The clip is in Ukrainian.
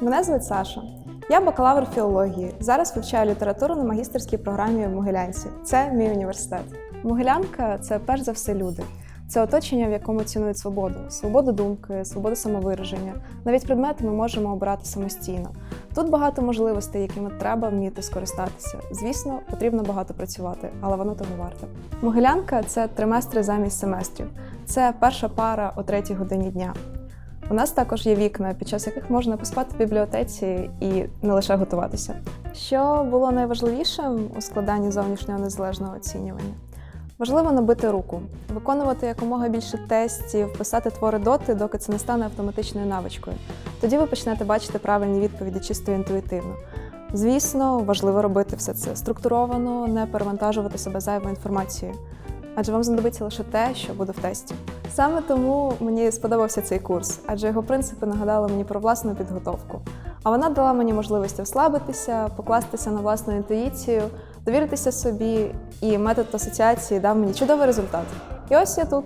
Мене звуть Саша. Я бакалавр філології. Зараз вивчаю літературу на магістерській програмі в Могилянці. Це мій університет. Могилянка це перш за все люди. Це оточення, в якому цінують свободу, свободу думки, свободу самовираження. Навіть предмети ми можемо обирати самостійно. Тут багато можливостей, якими треба вміти скористатися. Звісно, потрібно багато працювати, але воно того варте. Могилянка це триместри замість семестрів. Це перша пара о третій годині дня. У нас також є вікна, під час яких можна поспати в бібліотеці і не лише готуватися. Що було найважливішим у складанні зовнішнього незалежного оцінювання? Важливо набити руку, виконувати якомога більше тестів, писати твори доти, доки це не стане автоматичною навичкою. Тоді ви почнете бачити правильні відповіді чисто інтуїтивно. Звісно, важливо робити все це структуровано, не перевантажувати себе зайвою інформацією, адже вам знадобиться лише те, що буде в тесті. Саме тому мені сподобався цей курс, адже його принципи нагадали мені про власну підготовку. А вона дала мені можливість розслабитися, покластися на власну інтуїцію, довіритися собі, і метод асоціації дав мені чудовий результат. І ось я тут.